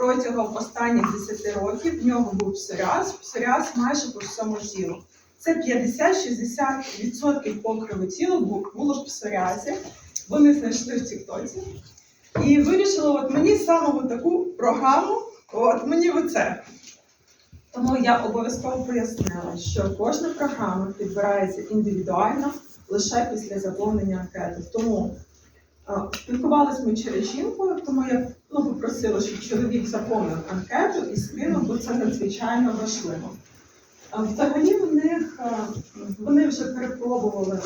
протягом останніх 10 років в нього був псоріаз, псоріаз майже по всьому тілу. Це 50-60% покриву тіла було в псоріазі. Вони знайшли в Тіктоці. І вирішили, от мені саме таку програму, от мені оце. Тому я обов'язково пояснила, що кожна програма підбирається індивідуально лише після заповнення анкети. Тому спілкувалися ми через жінку, тому я ну, попросила, щоб чоловік заповнив анкету і скинув, бо це надзвичайно важливо. Взагалі в них вони вже перепробували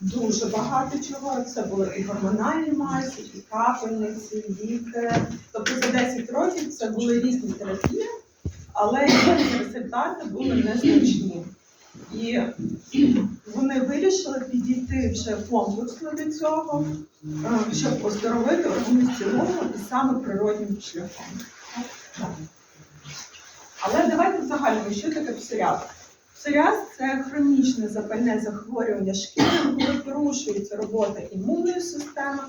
дуже багато чого. Це були і гормональні масі, і капельниці, і ліки. Тобто за 10 років це були різні терапії, але результати були незначні. І вони вирішили підійти вже комплексно до цього, е, щоб оздоровити в цілому і саме природнім шляхом. Але давайте загальному, що таке псоріаз? Псоріаз – це хронічне запальне захворювання шкіри, коли порушується робота імунної системи,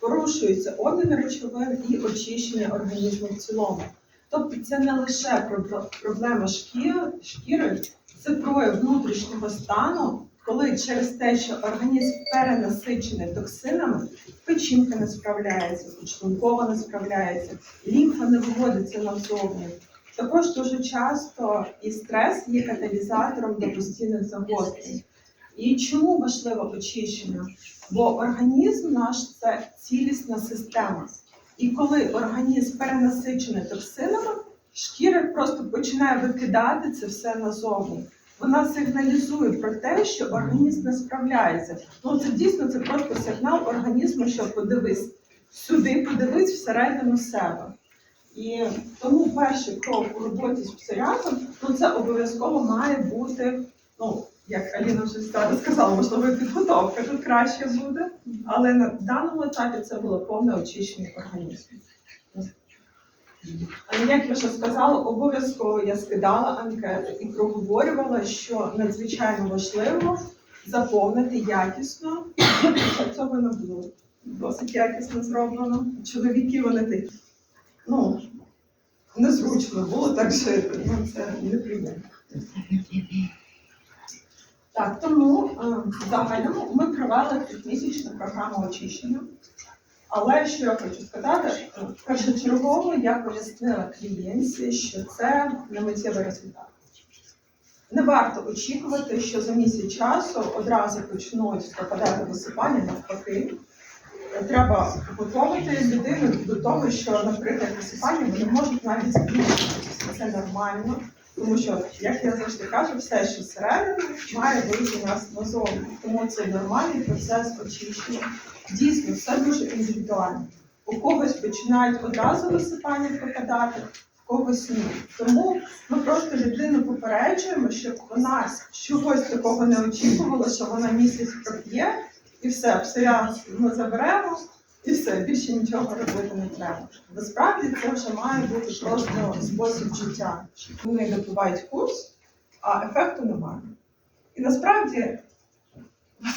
порушується обмін речовин і очищення організму в цілому. Тобто це не лише проблема шкіри, це прояв внутрішнього стану, коли через те, що організм перенасичений токсинами, печінка не справляється, підшлункова не справляється, лімфа не виводиться назовні. Також дуже часто і стрес є каталізатором до постійних загострень. І чому важливо очищення? Бо організм наш це цілісна система. І коли організм перенасичений токсинами, шкіра просто починає викидати це все назовні. Вона сигналізує про те, що організм не справляється. Ну це дійсно це просто сигнал організму, що подивись сюди, подивись всередину себе. І тому перший крок у роботі з псоріазом, ну це обов'язково має бути, ну як Аліна вже сказала, можливо, підготовка тут краще буде, але на даному етапі це було повне очищення організму. Як я вже сказала, обов'язково я скидала анкету і проговорювала, що надзвичайно важливо заповнити якісно. Хоча цього не було досить якісно зроблено. Чоловіки вони такі. Ну, незручно було так жити. Ну, це неприємно. Так, тому е, в загальному ми провели трьохмісячну програму очищення. Але що я хочу сказати, е, першочергово я пояснила клієнтці, що це не миттєвий результат. Не варто очікувати, що за місяць часу одразу почнуть пропадати висипання навпаки. Треба готувати людину до того, що, наприклад, висипання вони можуть навіть збільшитися. Це нормально, тому що, як я завжди кажу, все, що всередині, має вийти у нас назовні. Тому це нормальний процес очищення. Дійсно, все дуже індивідуально. У когось починають одразу висипання пропадати, в когось ні. Тому ми просто людину попереджуємо, щоб вона чогось такого не очікувала, що вона місяць проп'є, і все, псоріаз ми заберемо, і все, більше нічого робити не треба. Насправді це вже має бути просто спосіб життя. Вони допивають курс, а ефекту немає. І насправді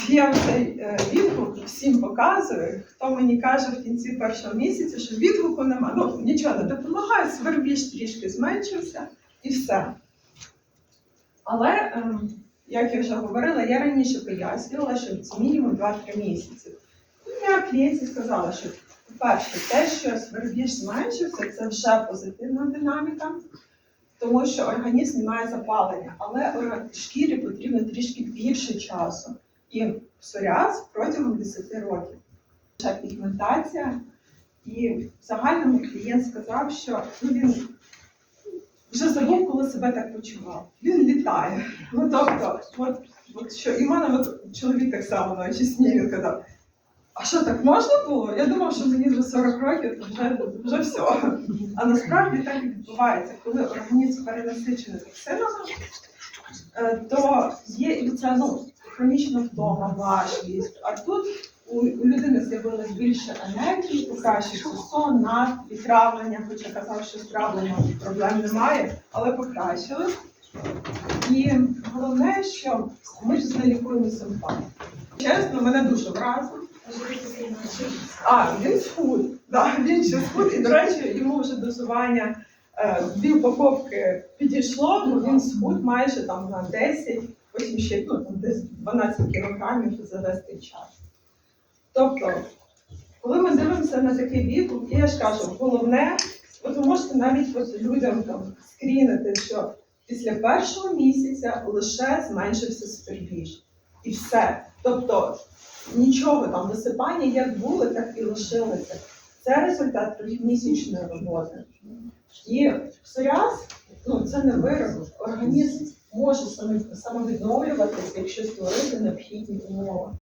я цей е, відгук всім показую, хто мені каже в кінці першого місяця, що відгуку немає. Ну нічого не допомагає, свербіж трішки зменшився і все. Але, ем, як я вже говорила, я раніше пояснювала, що це мінімум 2-3 місяці. І я клієнтці сказала, що, по-перше, те, що свербіж зменшився, це вже позитивна динаміка, тому що організм не має запалення, але шкірі потрібно трішки більше часу і псоріаз протягом 10 років. Ще пігментація. І в загальному клієнт сказав, що ну, він вже забув, коли себе так почував. Він літає. Ну тобто, от, от що, і в мене от, чоловік так само сні, він казав, а що так можна було? Я думав, що мені вже 40 років, то вже, вже все. А насправді так і відбувається, коли організм перенасичений токсинами, е, то є і ця ну, хронічна втома, важкість. А тут у, у людини з'явилось більше енергії, покращився сон, настрій, травлення, хоча казав, що з травленням проблем немає, але покращилось. І головне, що ми ж не лікуємо симптоми. Чесно, мене дуже вразило. А, він схуд. Да, він ще схуд. І, до речі, йому вже дозування е, дві упаковки підійшло, бо він схуд майже там на 10, потім ще ну, там, десь 12 кілограмів за весь цей час. Тобто, коли ми дивимося на такий вік, я ж кажу, головне, от ви можете навіть от людям там скрінити, що після першого місяця лише зменшився спербіж. І все. Тобто нічого там висипання як були, так і лишилися. Це результат трьохмісячної роботи. І псоріаз, ну це не вирок. Організм може самовідновлюватися, якщо створити необхідні умови.